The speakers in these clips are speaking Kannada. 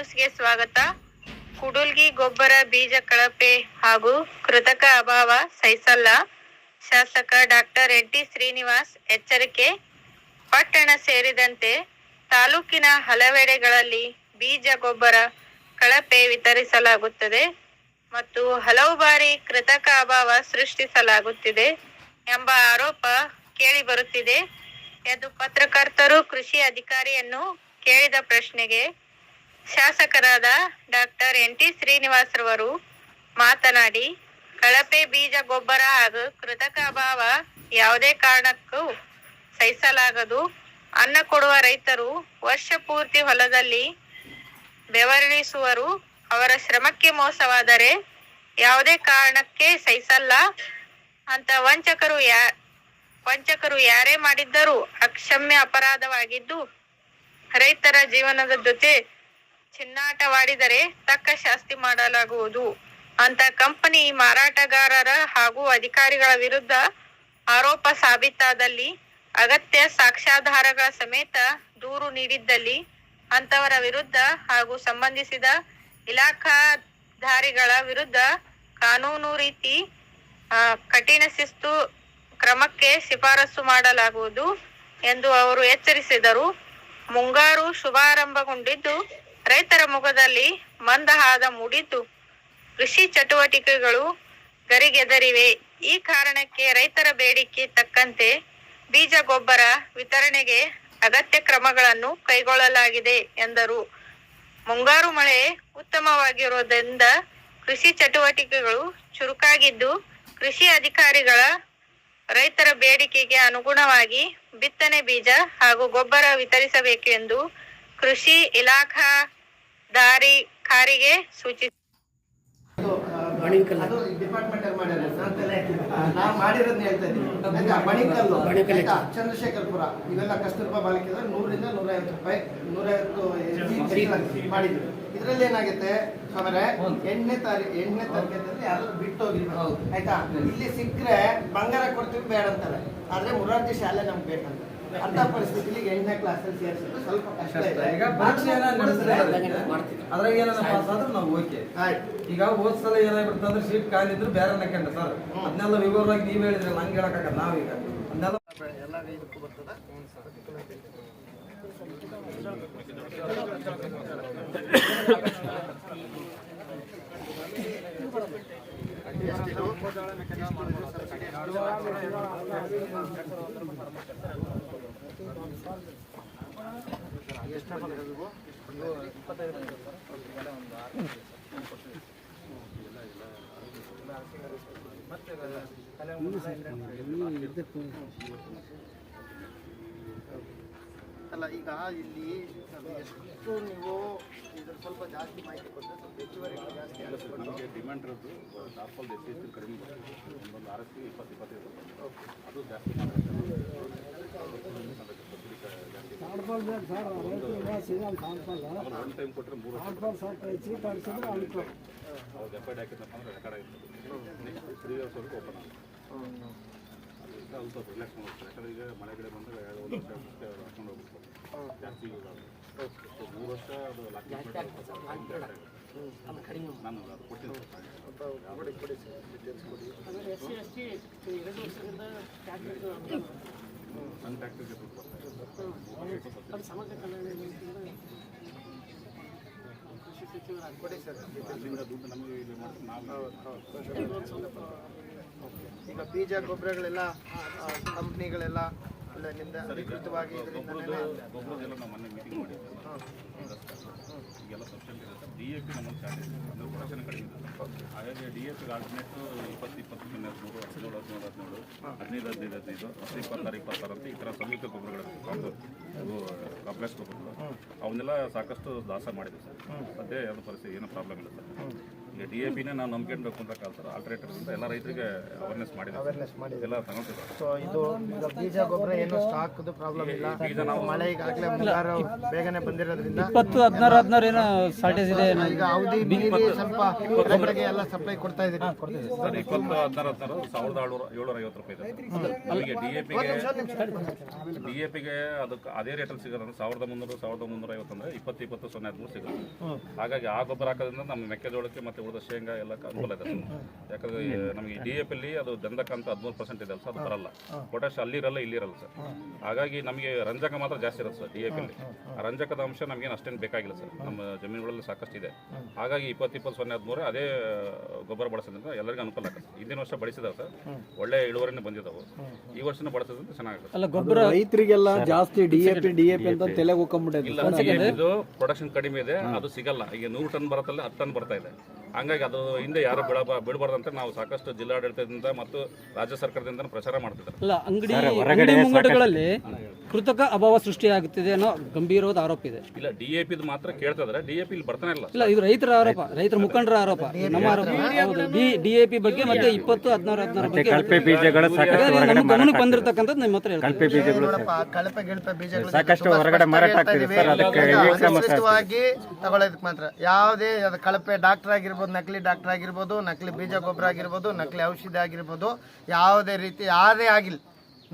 ನ್ಯೂಸ್ಗೆ ಸ್ವಾಗತ. ಕುಡುಲ್ಗಿ ಗೊಬ್ಬರ ಬೀಜ ಕಳಪೆ ಹಾಗೂ ಕೃತಕ ಅಭಾವ ಸಹಿಸಲ್ಲ. ಶಾಸಕ ಡಾಕ್ಟರ್ ಎನ್ ಟಿ ಶ್ರೀನಿವಾಸ್ ಎಚ್ಚರಿಕೆ. ಪಟ್ಟಣ ಸೇರಿದಂತೆ ತಾಲೂಕಿನ ಹಲವೆಡೆಗಳಲ್ಲಿ ಬೀಜ ಗೊಬ್ಬರ ಕಳಪೆ ವಿತರಿಸಲಾಗುತ್ತದೆ ಮತ್ತು ಹಲವು ಬಾರಿ ಕೃತಕ ಅಭಾವ ಸೃಷ್ಟಿಸಲಾಗುತ್ತಿದೆ ಎಂಬ ಆರೋಪ ಕೇಳಿ ಬರುತ್ತಿದೆ. ಎಂದು ಪತ್ರಕರ್ತರು, ಕೃಷಿ ಅಧಿಕಾರಿಯನ್ನು ಕೇಳಿದ ಪ್ರಶ್ನೆಗೆ ಶಾಸಕರಾದ ಡಾಕ್ಟರ್ ಎನ್ ಟಿ ಶ್ರೀನಿವಾಸ್ ರವರು ಮಾತನಾಡಿ, ಕಳಪೆ ಬೀಜ ಗೊಬ್ಬರ ಹಾಗೂ ಕೃತಕ ಅಭಾವ ಯಾವುದೇ ಕಾರಣಕ್ಕೂ ಸಹಿಸಲಾಗದು. ಅನ್ನ ಕೊಡುವ ರೈತರು ವರ್ಷ ಪೂರ್ತಿ ಹೊಲದಲ್ಲಿ ಬೆವರಿಸುವರು. ಅವರ ಶ್ರಮಕ್ಕೆ ಮೋಸವಾದರೆ ಯಾವುದೇ ಕಾರಣಕ್ಕೆ ಸಹಿಸಲ್ಲ ಅಂತ ವಂಚಕರು ಯಾ, ವಂಚಕರು ಯಾರೇ ಮಾಡಿದ್ದರೂ ಅಕ್ಷಮ್ಯ ಅಪರಾಧವಾಗಿದ್ದು ರೈತರ ಜೀವನದ ಜೊತೆ ಚಿನ್ನಾಟವಾಡಿದರೆ ತಕ್ಕ ಶಾಸ್ತಿ ಮಾಡಲಾಗುವುದು. ಅಂತ ಕಂಪನಿ ಮಾರಾಟಗಾರರ ಹಾಗೂ ಅಧಿಕಾರಿಗಳ ವಿರುದ್ಧ ಆರೋಪ ಸಾಬೀತಾದಲ್ಲಿ ಅಗತ್ಯ ಸಾಕ್ಷ್ಯಾಧಾರಗಳ ಸಮೇತ ದೂರು ನೀಡಿದ್ದಲ್ಲಿ ಅಂತವರ ವಿರುದ್ಧ ಹಾಗೂ ಸಂಬಂಧಿಸಿದ ಇಲಾಖಾಧಾರಿಗಳ ವಿರುದ್ಧ ಕಾನೂನು ರೀತಿ ಕಠಿಣ ಶಿಸ್ತು ಕ್ರಮಕ್ಕೆ ಶಿಫಾರಸು ಮಾಡಲಾಗುವುದು ಎಂದು ಅವರು ಎಚ್ಚರಿಸಿದರು. ಮುಂಗಾರು ಶುಭಾರಂಭಗೊಂಡಿದ್ದು ರೈತರ ಮುಖದಲ್ಲಿ ಮಂದಹಾದ ಮೂಡಿದ್ದು ಕೃಷಿ ಚಟುವಟಿಕೆಗಳು ಗರಿಗೆದರಿವೆ. ಈ ಕಾರಣಕ್ಕೆ ರೈತರ ಬೇಡಿಕೆ ತಕ್ಕಂತೆ ಬೀಜ ಗೊಬ್ಬರ ವಿತರಣೆಗೆ ಅಗತ್ಯ ಕ್ರಮಗಳನ್ನು ಕೈಗೊಳ್ಳಲಾಗಿದೆ ಎಂದರು. ಮುಂಗಾರು ಮಳೆ ಉತ್ತಮವಾಗಿರುವುದರಿಂದ ಕೃಷಿ ಚಟುವಟಿಕೆಗಳು ಚುರುಕಾಗಿದ್ದು ಕೃಷಿ ಅಧಿಕಾರಿಗಳ ರೈತರ ಬೇಡಿಕೆಗೆ ಅನುಗುಣವಾಗಿ ಬಿತ್ತನೆ ಬೀಜ ಹಾಗೂ ಗೊಬ್ಬರ ವಿತರಿಸಬೇಕು ಎಂದು ಕೃಷಿ ಇಲಾಖಾಧಿಕಾರಿಗೆ ಸೂಚಿಸಿದರು ಕಾರಿಗೆ ಸೂಚಿ? ಚಂದ್ರಶೇಖರ್ಪುರ. ಇವೆಲ್ಲ ಕಸ್ತೂರ್ಬಾ ಬಾಲಿಕೆ ನೂರರಿಂದ ನೂರೈವತ್ತು ರೂಪಾಯಿ ನೂರೈವತ್ತು ಮಾಡಿದ್ರು. ಇದ್ರಲ್ಲಿ ಏನಾಗುತ್ತೆ ಅಂದ್ರೆ ಎಂಟನೇ ತಾರೀಕು ಎಂಟನೇ ತರಗತಿಯಲ್ಲಿ ಯಾರು ಬಿಟ್ಟು ಹೋಗಿರ್ಬೇಕು ಆಯ್ತಾ? ಇಲ್ಲಿ ಸಿಕ್ಕರೆ ಬಂಗಾರ ಕೊಡ್ತೀವಿ ಬೇಡ ಅಂತಾರೆ. ಆದ್ರೆ ಮುರಾರ್ಜಿ ಶಾಲೆ ನಮ್ಗೆ ಬೇಕಂತ. ಅಂತ ಪರಿಸ್ಥಿತಿಲಿ ಎಂಟನೇ ಕ್ಲಾಸಲ್ಲಿ ಸೇರಿಸಿದ್ರೆ. ಸ್ವಲ್ಪ ಕಷ್ಟ ಇದೆ. ಈಗ ಪರೀಕ್ಷೆ ಏನಾದ್ರು ನಡೆಸಿದ್ರೆ ಮಾಡ್ತೀವಿ. ಅದ್ರಾಗ ಏನಾರ ಪಾಸ್ ಆದ್ರೆ ನಾವು ಓಕೆ ಈಗ ಹೋದ್ ಸಲ ಏನಾಗ್ಬಿಡ್ತು ಅಂದ್ರೆ ಸೀಟ್ ಖಾಲಿ ಇದ್ರೆ ಬೇರೆ ನಕ್ಕಂಡ ಸರ್ ಅದನ್ನೆಲ್ಲ ವಿವರವಾಗಿ ನೀವ್ ಹೇಳಿದ್ರಲ್ಲ ಹಂಗೆ ಹೇಳಕ್ಕ ನಾವೀಗ ಅದನ್ನೆಲ್ಲ ಎಲ್ಲ ಇದಕ್ಕೂ ಬರ್ತದ ಅಲ್ಲ ಈಗ ಇಲ್ಲಿ ಎಷ್ಟು ನೀವು ಇದ್ರ ಸ್ವಲ್ಪ ಜಾಸ್ತಿ ಮಾಹಿತಿ ಕೊಟ್ಟರೆ ಸ್ವಲ್ಪ ಹೆಚ್ಚುವರಿ ಜಾಸ್ತಿ. ನಮಗೆ ಡಿಮ್ಯಾಂಡ್ ಇರೋದು ಡಾಪಲ್ ಎಷ್ಟು ಕಡಿಮೆ ಬರ್ತದೆ ಒಂದೊಂದು ಆರ್ ಎಸ್ ಸಿ ಇಪ್ಪತ್ತು ಇಪ್ಪತ್ತೈದು. ಅದು ಜಾಸ್ತಿ ಒನ್ ಟೈಮ್ ಕೊಟ್ಟರೆ ಮೂರು ಅವಾಗ ಎಫ್ ಐ ಡಿ ಹಾಕಿದ್ನಪ್ಪ ಅಂದ್ರೆ ರೆಕಾರ್ಡ್ ಆಗಿರ್ತದೆ ನೆಕ್ಸ್ಟ್ ಓಪನ್ ಆಗುತ್ತೆ ಅದು ಸ್ವಲ್ಪ ರಿಲ್ಯಾಕ್ಸ್ ಮಾಡ್ತಾರೆ ಯಾಕಂದ್ರೆ ಈಗ ಮಳೆ ಗಿಡ ಬಂದಾಗ ಎರಡು ಒಂದು ವರ್ಷ ಜಾಸ್ತಿ ಯೂಸ್ ಅದು ಲಾಕ್ ಅದು ಕೊಡಿ ನನ್ನ ಟ್ಯಾಕ್ಟ್ರಿಗೆ ದುಡ್ಡು ಕೊಡಿ ಸರ್. ಅಲ್ಲಿಂದ ದುಡ್ಡು ನಮಗೆ ಇಲ್ಲಿ ಮಾಡಿ ನಾವು ಈಗ ಬೀಜ ಗೊಬ್ಬರಗಳೆಲ್ಲ ಕಂಪ್ನಿಗಳೆಲ್ಲ ಅಧಿಕೃತವಾಗಿ ಇದರಿಂದ ಗೊಬ್ಬರದೆಲ್ಲ ನಾವು ಮೊನ್ನೆ ಮೀಟಿಂಗ್ ಮಾಡಿದ್ವಿ ಈಗೆಲ್ಲ ಸಬ್ಸಿಡಿ ಇರುತ್ತೆ. ಡಿ ಎ ಪಿ ನಮ್ಮಲ್ಲಿ ಚಾರ್ಜ್ ಇದೆ ಅಂದರೆ ಪ್ರೊಡಕ್ಷನ್ ಕಡಿಮೆ ಇದೆ ಹಾಗಾಗಿ ಡಿ ಎ ಪಿಗೆ ಆಲ್ಟರ್ನೇಟ್ ಇಪ್ಪತ್ತು ಇಪ್ಪತ್ತು ಹದಿಮೂರು ಹದಿನೇಳು ಹದಿನೇಳು ಹದಿನೇಳು ಹದಿನೈದು ಹದಿನೈದು ಹದಿನೈದು ಹತ್ತು ಇಪ್ಪತ್ತಾರು ಇಪ್ಪತ್ತಾರು ಅಂತ ಈ ಥರ ಸಂಯುಕ್ತ ಗೊಬ್ಬರಗಳು ಅದು ಅದು ಕಾಂಪ್ಲೆಕ್ಸ್ ಗೊಬ್ಬರಗಳು. ಅವನ್ನೆಲ್ಲ ಸಾಕಷ್ಟು ದಾಸ ಮಾಡಿದ್ವಿ ಸರ್. ಸದ್ಯ ಯಾವುದೋ ಪರಿಸ್ಥಿತಿ ಏನೂ ಪ್ರಾಬ್ಲಮ್ ಇಲ್ಲ ಸರ್. ಈಗ ಡಿ ಎ ಪಿನೇ ನಾವು ನಂಬ್ಕೊಂಡು ಅಂತ ಆಲ್ಟ್ರೇಟರ್ ಅಂತ ಎಲ್ಲ ರೈತರಿಗೆ ಅವೇರ್ನೆಸ್ ಮಾಡಿದ್ದಾರೆ. ಅವೇರ್ನೆಸ್ ಮಾಡಿದೆ ಎಲ್ಲ ತಗೊಂಡಿದ್ದಾರೆ. ಸೊ ಇದು ಈಗ ಬೀಜ ಗೊಬ್ಬರ ಏನು ಸ್ಟಾಕ್ದು ಪ್ರಾಬ್ಲಮ್ ಇಲ್ಲ. ಈಗ ನಾವು ಮಳೆ ಈಗಾಗಲೇ ಮುಂಗಾರು ಬೇಗನೆ ಬಂದಿರೋದ್ರಿಂದ ಇಪ್ಪತ್ತು ಹದಿನಾರು ಹದಿನಾರು ಏನೋ ಶಾರ್ಟೇಜ್ ಇದೆ ಏನೋ. ಈಗ ಅವಧಿ ಮೀರಿ ಸ್ವಲ್ಪ ರೈತರಿಗೆ ಎಲ್ಲ ಸಪ್ಲೈ ಕೊಡ್ತಾ ಇದ್ದೀರಿ. ಸರ್ ಇಪ್ಪತ್ತು ಹದಿನಾರು ಹದಿನಾರು ಸಾವಿರದ ಏಳ್ನೂರ ಏಳ್ನೂರ ಐವತ್ತು ರೂಪಾಯಿ ಇದೆ. ನಮಗೆ ಡಿ ಎ ಪಿಗೆ ಡಿ ಎ ಪಿಗೆ ಅದಕ್ಕೆ ಅದೇ ರೇಟಲ್ಲಿ ಸಿಗೋದಂದ್ರೆ ಸಾವಿರದ ಮುನ್ನೂರು ಸಾವಿರದ ಮುನ್ನೂರ ಐವತ್ತು ಅಂದ್ರೆ ಇಪ್ಪತ್ತು ಇಪ್ಪತ್ತು ಸೊನ್ನೆ ಹದಿಮೂರು ಸಿಗುತ್ತೆ. ಹಾಗಾಗಿ ಆ ಗೊಬ್ಬರ ಹಾಕೋದ್ರಿಂದ ನಮ್ಮ ಮೆಕ್ಕೆಜೋಳಕ್ಕೆ ಮತ್ತೆ ಉಳಿದ ಶೇಂಗಾ ಎಲ್ಲ ಅನುಕೂಲ ಇದೆ ಸರ್. ಯಾಕಂದ್ರೆ ನಮಗೆ ಡಿ ಎ ಪಿಲಿ ಅದು ದಂಧಕ ಅಂತ ಹದಿಮೂರು ಪರ್ಸೆಂಟ್ ಇದೆ ಸರ್ ಅದು ಬರಲ್ಲ. ಪೊಟ್ಯಾಶ್ ಅಲ್ಲಿರಲ್ಲ ಇಲ್ಲಿರಲ್ಲ ಸರ್. ಹಾಗಾಗಿ ನಮಗೆ ರಂಜಕ ಮಾತ್ರ ಜಾಸ್ತಿ ಇರುತ್ತೆ ಸರ್ ಡಿ ಎ ಪಿಲಿ ಆ ರಂಜಕದ ಅಂಶ ನಮಗೇನು ಅಷ್ಟೇನು ಬೇಕಾಗಿಲ್ಲ ಸರ್. ನಮ್ಮ ಜಮೀನುಗಳಲ್ಲಿ ಸಾಕಷ್ಟು ಇದೆ. ಹಾಗಾಗಿ ಇಪ್ಪತ್ತು ಇಪ್ಪತ್ತು ಸೊನ್ನೆ ಹದಿಮೂರು ಅದೇ ಗೊಬ್ಬರ ಬಳಸೋದ್ರಿಂದ ಎಲ್ಲರಿಗೂ ಅನುಕೂಲ ಆಗುತ್ತೆ ಹಿಂದಿನ ವರ್ಷ ಬಳಸಿದಾವೆ ಸರ್. ಒಳ್ಳೆ ಇಳುವರಿನೇ ಬಂದಿದ್ದಾವೆ. ಈ ವರ್ಷನ ಬಳಸೋದ್ರಿಂದ ಚೆನ್ನಾಗುತ್ತೆ ಅಲ್ಲ ಗೊಬ್ಬರ ರೈತರಿಗೆಲ್ಲ ಜಾಸ್ತಿ D A P D A P ಅಂತ ತಲೆಗೆ ಪ್ರೊಡಕ್ಷನ್ ಕಡಿಮೆ ಇದೆ ಅದು ಸಿಗಲ್ಲ. ಈಗ ನೂರು ಟನ್ ಬರುತ್ತಲ್ಲ ಹತ್ತು ಟನ್ ಬರ್ತಾ ಇದೆ. ಹಂಗಾಗಿ ಅದು ಹಿಂದೆ ಯಾರು ಬಿಡ ಬಿಡಬಾರ್ದಂತ ನಾವು ಸಾಕಷ್ಟು ಜಿಲ್ಲಾಡಳಿತದಿಂದ ಮತ್ತು ರಾಜ್ಯ ಸರ್ಕಾರದಿಂದ ಪ್ರಚಾರ ಮಾಡ್ತಿದ್ದಾರೆ. ಕೃತಕ ಅಭಾವ ಸೃಷ್ಟಿಯಾಗುತ್ತಿದೆ ಅನ್ನೋ ಗಂಭೀರವಾದ ಆರೋಪ ಇದೆ. ಇಲ್ಲ ಡಿ ಎ ಪಿದು ಮಾತ್ರ ಕೇಳ್ತಾ ಡಿಎಪಿ ಡಿ ಎ ಪಿ ಇಲ್ಲಿ ಬರ್ತಾನೆ ಇಲ್ಲ. ಇಲ್ಲ ಇದು ರೈತರ ಆರೋಪ ರೈತರ ಮುಖಂಡರ ಆರೋಪ ನಮ್ಮ ಆರೋಪ. ಹೌದು ಡಿ ಡಿ ಎ ಪಿ ಬಗ್ಗೆ ಮತ್ತೆ ಇಪ್ಪತ್ತು ಹದಿನಾರು ಹದಿನಾರು ಬಗ್ಗೆ ಬೀಜಗಳು ನಮ್ಮ ಗಮನಕ್ಕೆ ಬಂದಿರತಕ್ಕಂಥದ್ದು ನಿಮ್ಮ ಹತ್ರ ಹೇಳ್ತೀನಿ. ಬೀಜಗಳು ಕಳಪೆ ಗಿಳಪೆ ಬೀಜಗಳು ಸಾಕಷ್ಟು ಹೊರಗಡೆ ಮಾರಾಟ ತಗೊಳ್ಳೋದಕ್ಕೆ ಮಾತ್ರ. ಯಾವುದೇ ಅದು ಕಳಪೆ ಡಾಕ್ಟರ್ ಆಗಿರ್ಬೋದು ನಕಲಿ ಡಾಕ್ಟರ್ ಆಗಿರ್ಬೋದು ನಕಲಿ ಬೀಜ ಗೊಬ್ಬರ ಆಗಿರ್ಬೋದು ನಕಲಿ ಔಷಧಿ ಆಗಿರ್ಬೋದು ಯಾವುದೇ ರೀತಿ ಯಾರೇ ಆಗಿಲ್ಲ.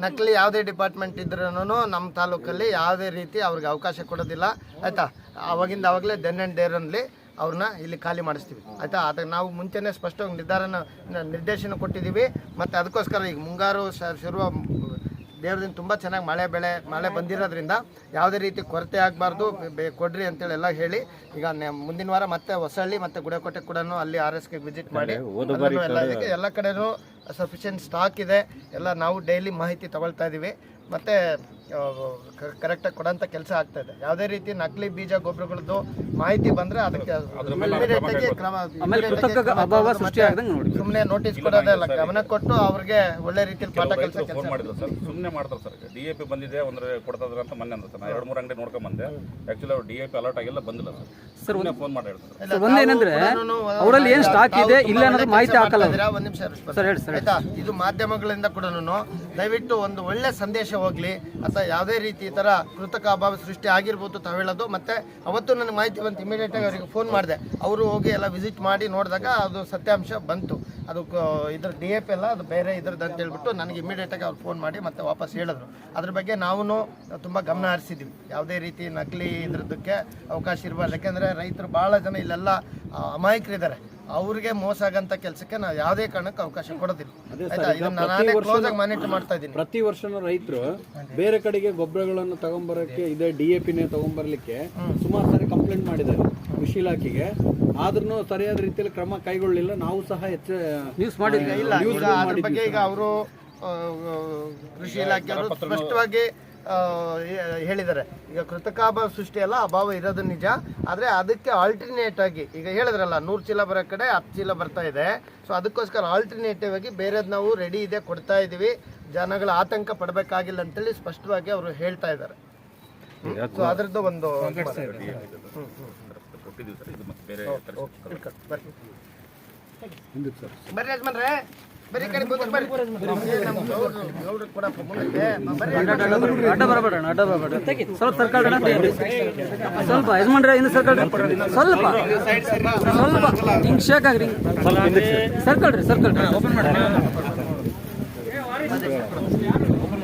ನಕಲಿ ಯಾವುದೇ ಡಿಪಾರ್ಟ್ಮೆಂಟ್ ಇದ್ರೂ ನಮ್ಮ ತಾಲೂಕಲ್ಲಿ ಯಾವುದೇ ರೀತಿ ಅವ್ರಿಗೆ ಅವಕಾಶ ಕೊಡೋದಿಲ್ಲ. ಆಯ್ತಾ? ಅವಾಗಿಂದ ಅವಾಗಲೇ ದೆನ್ ಆ್ಯಂಡ್ ಡೇರಲ್ಲಿ ಅವ್ರನ್ನ ಇಲ್ಲಿ ಖಾಲಿ ಮಾಡಿಸ್ತೀವಿ. ಆಯ್ತಾ? ಅದಕ್ಕೆ ನಾವು ಮುಂಚೆನೇ ಸ್ಪಷ್ಟವಾಗಿ ನಿರ್ಧಾರನ ನಿರ್ದೇಶನ ಕೊಟ್ಟಿದ್ದೀವಿ. ಮತ್ತು ಅದಕ್ಕೋಸ್ಕರ ಈಗ ಮುಂಗಾರು ಶುರುವ ದೇವ್ರದಿಂದ ತುಂಬ ಚೆನ್ನಾಗಿ ಮಳೆ ಬೆಳೆ ಮಳೆ ಬಂದಿರೋದ್ರಿಂದ ಯಾವುದೇ ರೀತಿ ಕೊರತೆ ಆಗಬಾರ್ದು ಕೊಡ್ರಿ ಅಂತೇಳಿ ಎಲ್ಲ ಹೇಳಿ ಈಗ ಮುಂದಿನ ವಾರ ಮತ್ತೆ ಹೊಸಳ್ಳಿ ಮತ್ತೆ ಗುಡಕೋಟೆ ಕೂಡ ಅಲ್ಲಿ ಆರ್ ಎಸ್ಗೆ ವಿಸಿಟ್ ಮಾಡಿ ಎಲ್ಲ ಕಡೆನೂ ಸಫಿಷಿಯೆಂಟ್ ಸ್ಟಾಕ್ ಇದೆ. ಎಲ್ಲ ನಾವು ಡೈಲಿ ಮಾಹಿತಿ ತಗೊಳ್ತಾ ಇದ್ದೀವಿ ಮತ್ತು ಕರೆಕ್ಟಾಗಿ ಕೊಡೋಂಥ ಕೆಲಸ ಆಗ್ತಾ ಇದೆ. ಯಾವುದೇ ರೀತಿ ನಕಲಿ ಬೀಜ ಗೊಬ್ಬರಗಳದ್ದು ಮಾಹಿತಿ ಬಂದರೆ ಅದಕ್ಕೆ ಸುಮ್ಮನೆ ನೋಟಿಸ್ ಕೊಡೋದೇ ಇಲ್ಲ. ಗಮನ ಕೊಟ್ಟು ಅವ್ರಿಗೆ ಒಳ್ಳೆ ರೀತಿಯಲ್ಲಿ ಪಾಠ ಕೆಲಸ ರೈತರು ಫೋನ್ ಮಾಡಿದ್ರು ಸರ್. ಸುಮ್ಮನೆ ಮಾಡ್ತಾರೆ ಸರ್. ಡಿ ಎ ಪಿ ಬಂದಿದೆ ಒಂದ್ರೆ ಕೊಡ್ತಾ ಅಂತ ಮೊನ್ನೆ ಅಂದ್ರೆ ಸರ್. ನಾ ಎರಡು ಮೂರು ಅಂಗಡಿ ನೋಡ್ಕೊಂಡ್ ಬಂದೆ. ಆಕ್ಚುಲಿ ಅವ್ರು ಡಿ ಎ ಪಿ ಅಲರ್ಟ್ ಆಗಿಲ್ಲ ಬಂದಿಲ್ಲ ಸರ್. ಸುಮ್ಮನೆ ಫೋನ್ ಮಾಡಿ ಹೇಳ್ತಾರೆ ಸರ್. ಒಂದೇನಂದ್ರೆ ಅವರಲ್ಲಿ ಏನು ಸ್ಟಾಕ್ ಇದೆ ಇಲ್ಲ ಅನ್ನೋದು ಮಾಹಿತಿ ಹಾಕಲ್ಲ ಒಂದು ಒಂದ್ ನಿಮಿಷ ಸರ್ ಹೇಳಿ ಸರ್ ಆಯ್ತಾ? ಇದು ಮಾಧ್ಯಮಗಳಿಂದ ಕೂಡ ದಯವಿಟ್ಟು ಒಂದು ಒಳ್ಳೆ ಸಂದೇಶ ಹೋಗಲಿ. ಅಥವಾ ಯಾವುದೇ ರೀತಿ ಈ ತರ ಕೃತಕ ಅಭಾವ ಸೃಷ್ಟಿ ಆಗಿರ್ಬೋದು ತಾವು ಹೇಳೋದು. ಮತ್ತೆ ಅವತ್ತು ನನಗೆ ಮಾಹಿತಿ ಬಂತು ಇಮಿಡಿಯೇಟ್ ಆಗಿ ಅವರಿಗೆ ಫೋನ್ ಮಾಡಿದೆ. ಅವರು ಹೋಗಿ ಎಲ್ಲ ವಿಸಿಟ್ ಮಾಡಿ ನೋಡಿದಾಗ ಅದು ಸತ್ಯಾಂಶ ಬಂತು. ಅದು ಇದ್ರ ಡಿ ಎಫ್ ಎಲ್ಲ ಅದು ಬೇರೆ ಇದ್ರದ್ದು ಅಂತ ಹೇಳ್ಬಿಟ್ಟು ನನಗೆ ಇಮಿಡಿಯೇಟ್ ಆಗಿ ಅವ್ರು ಫೋನ್ ಮಾಡಿ ಮತ್ತೆ ವಾಪಸ್ ಹೇಳಿದ್ರು. ಅದ್ರ ಬಗ್ಗೆ ನಾವು ತುಂಬ ಗಮನ ಹರಿಸಿದ್ವಿ. ಯಾವುದೇ ರೀತಿ ನಕಲಿ ಇದ್ರದ್ದಕ್ಕೆ ಅವಕಾಶ ಇರಬಾರ್ದು. ಯಾಕೆಂದ್ರೆ ರೈತರು ಭಾಳ ಜನ ಇಲ್ಲೆಲ್ಲ ಅಮಾಯಕರಿದ್ದಾರೆ. ಅವ್ರಿಗೆ ಮೋಸ ಆಗಂತ ಕೆಲಸಕ್ಕೆ ನಾವು ಯಾವುದೇ ಕಾರಣಕ್ಕೆ ಅವಕಾಶ ಕೊಡೋದಿಲ್ಲ. ಆಯ್ತಾ? ಇದನ್ನ ನಾನೇ ಕ್ಲೋಸ್ ಆಗಿ ಮಾನಿಟರ್ ಮಾಡ್ತಾ ಇದ್ದೀನಿ ಪ್ರತಿ ವರ್ಷನೂ ರೈತರು ಬೇರೆ ಕಡೆಗೆ ಗೊಬ್ಬರಗಳನ್ನು ತಗೊಂಬರಕ್ಕೆ ಇದೇ ಡಿ ಎ ಪಿನೇ ತಗೊಂಬರ್ಲಿಕ್ಕೆ ಸುಮಾರು ಸಾರಿ ಕಂಪ್ಲೇಂಟ್ ಮಾಡಿದ್ದಾರೆ ಕೃಷಿ ಇಲಾಖೆಗೆ. ಆದ್ರೂ ಸರಿಯಾದ ರೀತಿಯಲ್ಲಿ ಕ್ರಮ ಕೈಗೊಳ್ಳಲಿಲ್ಲ ನಾವು ಸಹ ಹೆಚ್ಚು ನ್ಯೂಸ್ ಮಾಡಿ ಇಲ್ಲ ಈಗ ಅದ್ರ ಬಗ್ಗೆ ಈಗ ಅವರು ಕೃಷಿ ಇಲಾಖೆಯವರು ಸ್ಪಷ್ಟವಾಗಿ ಹೇಳಿದ್ದಾರೆ. ಈಗ ಕೃತಕ ಅಭಾವ ಸೃಷ್ಟಿ ಅಲ್ಲ ಅಭಾವ ಇರೋದು ನಿಜ. ಆದರೆ ಅದಕ್ಕೆ ಆಲ್ಟರ್ನೇಟ್ ಆಗಿ ಈಗ ಹೇಳಿದ್ರಲ್ಲ ನೂರು ಚೀಲ ಬರೋ ಕಡೆ ಹತ್ತು ಚೀಲ ಬರ್ತಾ ಇದೆ. ಸೊ ಅದಕ್ಕೋಸ್ಕರ ಆಲ್ಟರ್ನೇಟಿವ್ ಆಗಿ ಬೇರೆದು ನಾವು ರೆಡಿ ಇದೆ ಕೊಡ್ತಾ ಇದ್ದೀವಿ ಜನಗಳ ಆತಂಕ ಪಡಬೇಕಾಗಿಲ್ಲ ಅಂತೇಳಿ ಸ್ಪಷ್ಟವಾಗಿ ಅವರು ಹೇಳ್ತಾ ಇದ್ದಾರೆ. ಸೊ ಅದರದ್ದು ಒಂದು ಬರ್ರಿ ಯಜಮಾನ್ರೆ. ಬರ್ರಿ ಈ ಕಡೆ ಅಡ್ಡ ಬರಬೇಡ ಅಡ್ಡ ಬರಬೇಡ ಸ್ವಲ್ಪ ಸರ್ಕಾರ ಸ್ವಲ್ಪ ಯಜಮಾನ್ರೆ ಇನ್ನು ಸ್ವಲ್ಪ ಸ್ವಲ್ಪ ಹಿಂಗೆ ಶೇಕ್ ಆಗ್ರಿ ಸರ್ಕಲ್ ಸರ್ಕಲ್ ಓಪನ್ ಮಾಡಿ ಓಪನ್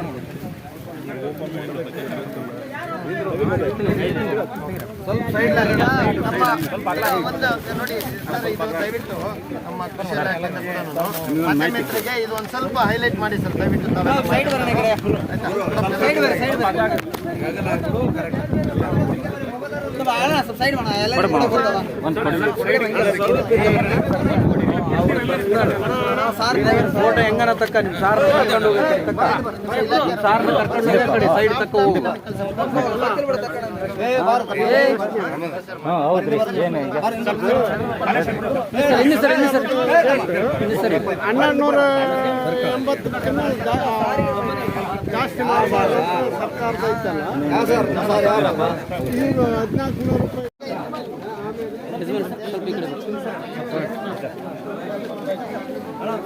ಮಾಡಿ ನೋಡಿ ಸರ್ ಇದು ದಯವಿಟ್ಟು ನಮ್ಮ ಕೃಷಿ ಇಲಾಖೆಯಿಂದ ಕೂಡ ಮಾಧ್ಯಮಿಕರಿಗೆ ಇದು ಒಂದು ಸ್ವಲ್ಪ ಹೈಲೈಟ್ ಮಾಡಿ ಸರ್ ದಯವಿಟ್ಟು ತಾವೆಲ್ಲ ಫೋಟೋ ಹೆಂಗನ ತಕ್ಕ ನಿಮ್ ಸಾರ್ ಕರ್ಕೊಂಡು ಕರ್ಕೊಂಡು ಸೈಡ್ ತಕ್ಕ. ಹೌದ್ರಿ ಸರ್ ಸರ್ ಹನ್ನೆರಡುನೂರ ಎಂಬತ್ತು ಜಾಸ್ತಿ ಮಾಡಬಾರ್ದು, ಸರ್ಕಾರದ ಈಗ ಹದಿನಾಲ್ಕು ನೂರು ರೂಪಾಯಿ ಯಜಮಾನ್ ಸ್ವಲ್ಪ ಈ ಕಡೆ ಬನ್ನಿ.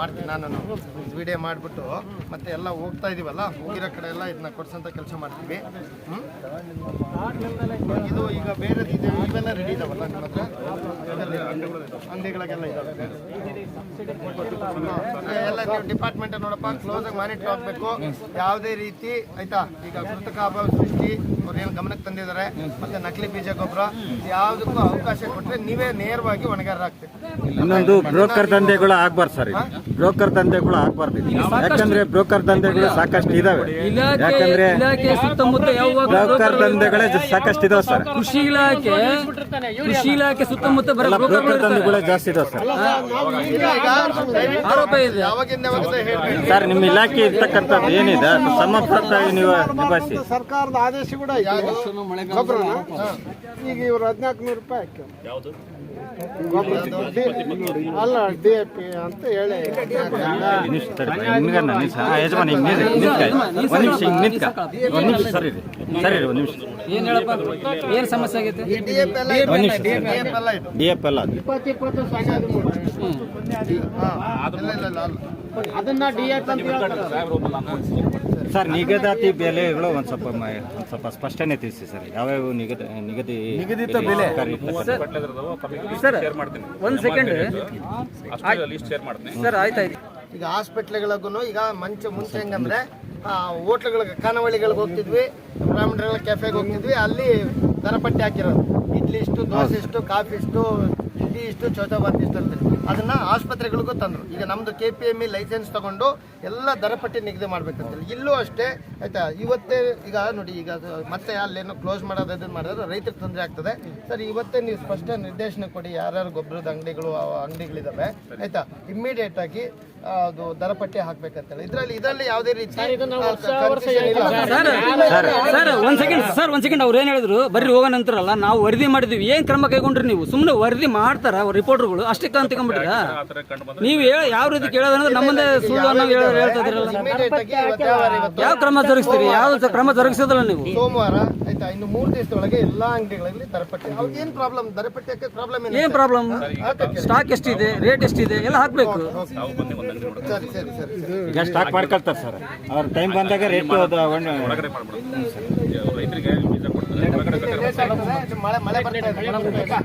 ಮಾಡ್ತೀನಿ ನಾನು ವಿಡಿಯೋ ಮಾಡಿಬಿಟ್ಟು ಮತ್ತೆ ಎಲ್ಲ ಹೋಗ್ತಾ ಇದೀವಲ್ಲ ಹೋಗಿರೋ ಕಡೆ ಎಲ್ಲ ಇದನ್ನ ಕೊಡ್ಸಂತ ಕೆಲಸ ಮಾಡ್ತೀವಿ. ಇದು ಈಗ ಬೇರೆ ಇವೆಲ್ಲ ರೆಡಿ ಇದಾವಲ್ಲ ನಿಮ್ಮ ಹತ್ರ? ಅಂಗಡಿಗಳಿಗೆಲ್ಲ ಇದಾವೆ. ಎಲ್ಲ ನೀವು ಡಿಪಾರ್ಟ್ಮೆಂಟ್ ನೋಡಪ್ಪ ಕ್ಲೋಸ್ ಆಗಿ ಮಾನಿಟರ್ ಆಗಬೇಕು ಯಾವುದೇ ರೀತಿ ಆಯ್ತಾ? ಈಗ ಕೃತಕ ಅಭಾವ ಸೃಷ್ಟಿ ಅವ್ರು ಏನು ಗಮನಕ್ಕೆ ತಂದಿದ್ದಾರೆ ಮತ್ತೆ ನಕಲಿ ಬೀಜ ಗೊಬ್ಬರ ಯಾವುದಕ್ಕೂ ಅವಕಾಶ ಕೊಟ್ಟರೆ ನೀವೇ ನೇರವಾಗಿ ಒಣಗಾರ ಆಗ್ತೀವಿ ಇನ್ನೊಂದು ಬ್ರೋಕರ್ ದಂಧೆಗಳು ಆಗ್ಬಾರ್ದು ಸರ್. ಬ್ರೋಕರ್ ದಂಧೆಗಳು ಆಗ್ಬಾರ್ದು. ಯಾಕಂದ್ರೆ ಬ್ರೋಕರ್ ದಂಧೆಗಳು ಸಾಕಷ್ಟು ಇದಾವೆ. ಯಾಕಂದ್ರೆ ಇಲಾಖೆ ಸುತ್ತಮುತ್ತ ಯಾವಾಗ ಬ್ರೋಕರ್ ದಂಧೆಗಳೇ ಸಾಕಷ್ಟು ಇದಾವೆ ಸರ್. ಕೃಷಿ ಇಲಾಖೆ ಕೃಷಿ ಇಲಾಖೆ ಸುತ್ತಮುತ್ತ ಬರೋ ಬ್ರೋಕರ್. ದಂಧೆಗಳೇ ಜಾಸ್ತಿ ಇದಾವೆ ಸರ್. ಆರೋಪ ಇದೆ. ಸರ್ ನಿಮ್ಮ ಇಲಾಖೆ ಇರ್ತಕ್ಕಂಥದ್ದು ಏನಿದೆ? ಸಮರ್ಪಕವಾಗಿ ನೀವು ನಿಭಾಯಿಸಿ. ಸರ್ಕಾರದ ಆದೇಶ ಕೂಡ ಈಗ ಇವರು ಹದಿನಾಲ್ಕು ನೂರು ರೂಪಾಯಿ ಹಾಕಿ ಅಲ್ಲ ಡಿ ಎ ಪಿ ಅಂತ ಹೇಳಿ. ಯಜಮಾನ್ ಹಿಂಗೆ. ಒಂದ್ ನಿಮಿಷ ಹಿಂಗೆ ನಿಂತ್ಕ. ಒಂದ್ ನಿಮಿಷ ಸರಿ ರೀ ಸರಿ ರೀ ಒಂದ್ ನಿಮಿಷ. ಏನ್ ಹೇಳಪ್ಪ? ಏನ್ ಸಮಸ್ಯೆ ಆಗೈತೆ? ಒಂದ್ ನಿಮಿಷ ಡಿ ಎಫ್ ಎಲ್ಲ. ಇಪ್ಪತ್ತು ಇಪ್ಪತ್ತು ಅದನ್ನ ಡಿ ಎ ಅಂತ ಹೇಳ್ತಾರೆ. ಸರ್ ನಿಗದಾತಿ ಬೆಲೆಗಳು ಒಂದ್ ಸ್ವಲ್ಪ ಮ- ಒಂದ್ ಸ್ವಲ್ಪ ಸ್ಪಷ್ಟನೆ ತಿಳಿಸಿ ಸರ್. ಯಾವ್ಯಾವ ನಿಗದಿ ನಿಗದಿ ನಿಗದಿತ ಬೆಲೆ ಸರ್ ಶೇರ್ ಮಾಡ್ತೀನಿ. ಒಂದ್ ಸೆಕೆಂಡ್ ಲಿಸ್ಟ್ ಶೇರ್ ಮಾಡ್ತೀನಿ. ಸರ್ ಆಯ್ತಾಯ್ತು ಈಗ ಹಾಸ್ಪಿಟ್ಲ್ಗಳಿಗೂ ಈಗ ಮುಂಚೆ ಮುಂಚೆ ಹೆಂಗಂದ್ರೆ ಹೋಟ್ಲ್ಗಳಿಗೆ ಖಾನಾವಳಿಗಳಿಗೆ ಹೋಗ್ತಿದ್ವಿ ಬ್ರಾಹ್ಮಣರ ಕೆಫೆಗೆ ಹೋಗ್ತಿದ್ವಿ ಅಲ್ಲಿ ದರಪಟ್ಟಿ ಹಾಕಿರೋದು. ಇಡ್ಲಿ ಇಷ್ಟು ದೋಸೆ ಇಷ್ಟು ಕಾಫಿ ಇಷ್ಟು ಇಡ್ಲಿ ಇಷ್ಟು ಚೌಚಬಾತ್ ಇಷ್ಟು ಅಂತೇಳಿ ಅದನ್ನ ಆಸ್ಪತ್ರೆಗಳಿಗೂ ತಂದ್ರು. ಈಗ ನಮ್ದು K P M E license ತಗೊಂಡು ಎಲ್ಲ ದರಪಟ್ಟಿ ನಿಗದಿ ಮಾಡ್ಬೇಕಂತೇಳಿ. ಇಲ್ಲೂ ಅಷ್ಟೇ, ಆಯ್ತಾ, ಇವತ್ತೇ, ಈಗ ನೋಡಿ, ಈಗ ಮತ್ತೆ ಅಲ್ಲೇನೋ ಕ್ಲೋಸ್ ಮಾಡೋದು ಇದನ್ನು ಮಾಡಿದ್ರೆ ರೈತರಿಗೆ ತೊಂದರೆ ಆಗ್ತದೆ. ಸರ್, ಇವತ್ತೇ ನೀವು ಸ್ಪಷ್ಟ ನಿರ್ದೇಶನ ಕೊಡಿ, ಯಾರ್ಯಾರು ಗೊಬ್ಬರದ ಅಂಗಡಿಗಳು ಅಂಗಡಿಗಳಿದಾವೆ, ಆಯ್ತಾ ಇಮ್ಮಿಡಿಯೇಟ್ ಅದು ದರಪಟ್ಟಿ ಹಾಕ್ಬೇಕಂತೇಳಿ. ಇದರಲ್ಲಿ ಯಾವುದೇ ರೀತಿ. ಸರ್ ಸರ್ ಒಂದ್ ಸೆಕೆಂಡ್ ಸರ್ ಒಂದ್ ಸೆಕೆಂಡ್ ಅವ್ರು ಏನ್ ಹೇಳಿದ್ರು? ಬರ್ರಿ ಹೋಗೋ ನಂತರಲ್ಲ ನಾವು ವರದಿ ಮಾಡಿದ್ವಿ. ಏನ್ ಕ್ರಮ ಕೈಗೊಂಡ್ರಿ ನೀವು? ಸುಮ್ಮನೆ ವರದಿ ಮಾಡ್ತಾರ ರಿಪೋರ್ಟರ್ಗಳು ಅಷ್ಟಕ್ಕೆ ಅಂತ ಕಂಬಿಟ್ರ ನೀವು ಹೇಳ- ಯಾವ ರೀತಿ ಕೇಳೋದಂದ್ರೆ ನಮ್ಮದೇ ಸುಳ್ಳು ಅನ್ನೋ ಹೇಳ- ಹೇಳ್ತಾ ಯಾವ ಇವತ್ತು? ಯಾವ ಕ್ರಮ ಜರುಗಿಸ್ತೀರಿ? ಯಾವ ಕ್ರಮ ಜರುಗಿಸೋದಲ್ಲ ನೀವು? ಸೋಮವಾರ ಇನ್ನು ಮೂರು ದಿವಸದೊಳಗೆ ಎಲ್ಲಾ ಅಂಗಡಿಗಳಲ್ಲಿ ದರಪಟ್ಟಿ. ಅವ್ರಿಗೆ ಏನ್ ಪ್ರಾಬ್ಲಮ್ ದರಪಟ್ಟಿ ಹಾಕಿ ಪ್ರಾಬ್ಲಮ್ ಏನ್ ಪ್ರಾಬ್ಲಮ್ ಸ್ಟಾಕ್ ಎಷ್ಟಿದೆ? ರೇಟ್ ಎಷ್ಟಿದೆ? ಎಲ್ಲ ಹಾಕ್ಬೇಕು. ಸರಿ ಸರಿ ಸರಿ ಈಗ ಸ್ಟಾಕ್ ಮಾಡ್ಕೊಳ್ತಾರೆ ಸರ್. ಅವ್ರ ಟೈಮ್ ಬಂದಾಗ ರೇಟ್ ರೈತರಿಗೆ ಮಳೆ ಮಳೆ ಬರ್ತಾ ಇದೆ.